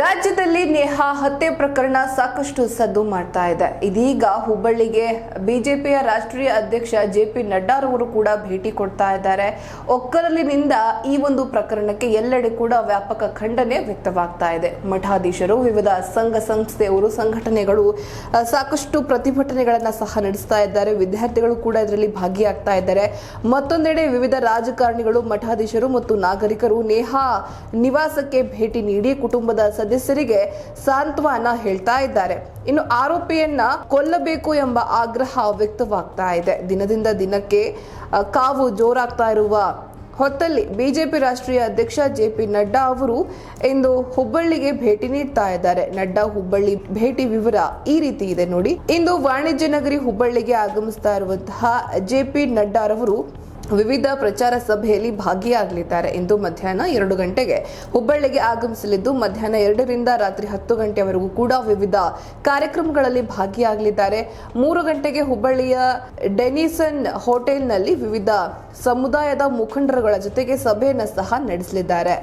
ರಾಜ್ಯದಲ್ಲಿ ನೇಹಾ ಹತ್ಯೆ ಪ್ರಕರಣ ಸಾಕಷ್ಟು ಸದ್ದು ಮಾಡ್ತಾ ಇದೆ. ಇದೀಗ ಹುಬ್ಬಳ್ಳಿಗೆ ಬಿಜೆಪಿಯ ರಾಷ್ಟ್ರೀಯ ಅಧ್ಯಕ್ಷ ಜೆ ಪಿ ನಡ್ಡಾರವರು ಕೂಡ ಭೇಟಿ ಕೊಡ್ತಾ ಇದ್ದಾರೆ. ಒಕ್ಕಲಿನಿಂದ ಈ ಒಂದು ಪ್ರಕರಣಕ್ಕೆ ಎಲ್ಲೆಡೆ ಕೂಡ ವ್ಯಾಪಕ ಖಂಡನೆ ವ್ಯಕ್ತವಾಗ್ತಾ ಇದೆ. ಮಠಾಧೀಶರು, ವಿವಿಧ ಸಂಘ ಸಂಸ್ಥೆಯವರು ಸಂಘಟನೆಗಳು ಸಾಕಷ್ಟು ಪ್ರತಿಭಟನೆಗಳನ್ನ ಸಹ ನಡೆಸ್ತಾ ಇದ್ದಾರೆ. ವಿದ್ಯಾರ್ಥಿಗಳು ಕೂಡ ಇದರಲ್ಲಿ ಭಾಗಿಯಾಗ್ತಾ ಇದ್ದಾರೆ. ಮತ್ತೊಂದೆಡೆ ವಿವಿಧ ರಾಜಕಾರಣಿಗಳು, ಮಠಾಧೀಶರು ಮತ್ತು ನಾಗರಿಕರು ನೇಹಾ ನಿವಾಸಕ್ಕೆ ಭೇಟಿ ನೀಡಿ ಕುಟುಂಬದ ಸದಸ್ಯರಿಗೆ ಸಾಂತ್ವನ ಹೇಳ್ತಾ ಇದ್ದಾರೆ. ಇನ್ನು ಆರೋಪಿಯನ್ನ ಕೊಲ್ಲಬೇಕು ಎಂಬ ಆಗ್ರಹ ವ್ಯಕ್ತವಾಗ್ತಾ ಇದೆ. ದಿನದಿಂದ ದಿನಕ್ಕೆ ಕಾವು ಜೋರಾಗ್ತಾ ಇರುವ ಹೊತ್ತಲ್ಲಿ ಬಿಜೆಪಿ ರಾಷ್ಟ್ರೀಯ ಅಧ್ಯಕ್ಷ ಜೆ ಪಿ ನಡ್ಡಾ ಅವರು ಇಂದು ಹುಬ್ಬಳ್ಳಿಗೆ ಭೇಟಿ ನೀಡ್ತಾ ಇದ್ದಾರೆ. ನಡ್ಡಾ ಹುಬ್ಬಳ್ಳಿ ಭೇಟಿ ವಿವರ ಈ ರೀತಿ ಇದೆ ನೋಡಿ. ಇಂದು ವಾಣಿಜ್ಯ ನಗರಿ ಹುಬ್ಬಳ್ಳಿಗೆ ಆಗಮಿಸ್ತಾ ಇರುವಂತಹ ಜೆ ಪಿ ನಡ್ಡಾರವರು ವಿವಿಧ ಪ್ರಚಾರ ಸಭೆಯಲ್ಲಿ ಭಾಗಿಯಾಗಲಿದ್ದಾರೆ. ಇಂದು ಮಧ್ಯಾಹ್ನ ಎರಡು ಗಂಟೆಗೆ ಹುಬ್ಬಳ್ಳಿಗೆ ಆಗಮಿಸಲಿದ್ದು, ಮಧ್ಯಾಹ್ನ ಎರಡರಿಂದ ರಾತ್ರಿ ಹತ್ತು ಗಂಟೆವರೆಗೂ ಕೂಡ ವಿವಿಧ ಕಾರ್ಯಕ್ರಮಗಳಲ್ಲಿ ಭಾಗಿಯಾಗಲಿದ್ದಾರೆ. ಮೂರು ಗಂಟೆಗೆ ಹುಬ್ಬಳ್ಳಿಯ ಡೆನಿಸನ್ ಹೋಟೆಲ್ನಲ್ಲಿ ವಿವಿಧ ಸಮುದಾಯದ ಮುಖಂಡರುಗಳ ಜೊತೆಗೆ ಸಭೆಯನ್ನು ಸಹ ನಡೆಸಲಿದ್ದಾರೆ.